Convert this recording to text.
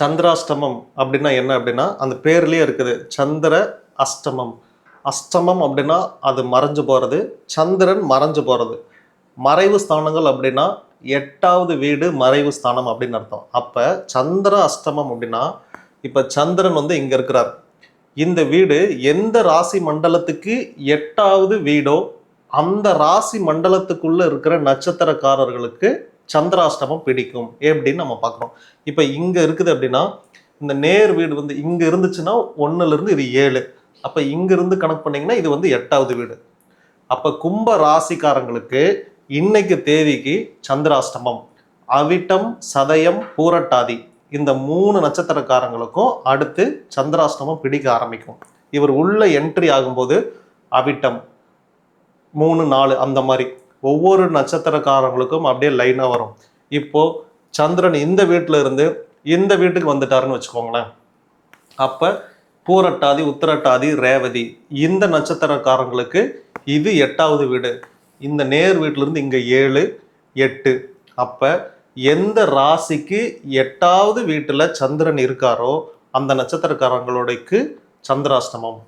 சந்திராஷ்டமம் அப்படின்னா என்ன அப்படின்னா அந்த பேர்லேயே இருக்குது. சந்திர அஷ்டமம். அஷ்டமம் அப்படின்னா அது மறைஞ்சு போகிறது சந்திரன் மறைஞ்சு போகிறது மறைவு ஸ்தானங்கள் அப்படின்னா எட்டாவது வீடு மறைவு ஸ்தானம் அப்படின்னு அர்த்தம். அப்போ சந்திர அஷ்டமம் அப்படின்னா இப்போ சந்திரன் வந்து இங்கே இருக்கிறார். இந்த வீடு எந்த ராசி மண்டலத்துக்கு எட்டாவது வீடோ அந்த ராசி மண்டலத்துக்குள்ளே இருக்கிற நட்சத்திரக்காரர்களுக்கு சந்திராஷ்டமம் பிடிக்கும். எப்படின்னு நம்ம பார்க்குறோம் இப்போ இங்கே இருக்குது அப்படின்னா இந்த நேர் வீடு வந்து இங்கே இருந்துச்சுன்னா ஒன்றுலேருந்து இது ஏழு. அப்போ இங்கேருந்து கணக்கு பண்ணிங்கன்னா இது வந்து எட்டாவது வீடு. அப்போ கும்ப ராசிக்காரங்களுக்கு இன்னைக்கு தேதிக்கு சந்திராஷ்டமம். அவிட்டம் சதயம் பூரட்டாதி இந்த மூணு நட்சத்திரக்காரங்களுக்கும் அடுத்து சந்திராஷ்டமம் பிடிக்க ஆரம்பிக்கும். இவர் உள்ள என்ட்ரி ஆகும்போது அவிட்டம் மூணு நாலு அந்த மாதிரி. ஒவ்வொரு நட்சத்திரக்காரங்களுக்கும் அப்படியே லைனாக வரும். இப்போது சந்திரன் இந்த வீட்டில் இருந்து இந்த வீட்டுக்கு வந்துட்டாருன்னு வச்சுக்கோங்களேன். அப்போ பூரட்டாதி உத்திரட்டாதி ரேவதி இந்த நட்சத்திரக்காரங்களுக்கு இது எட்டாவது வீடு. இந்த நேர் வீட்டிலேருந்து இங்கே ஏழு எட்டு. அப்போ எந்த ராசிக்கு எட்டாவது வீட்டில் சந்திரன் இருக்காரோ அந்த நட்சத்திரக்காரங்களோடைக்கு சந்திராஷ்டமம்.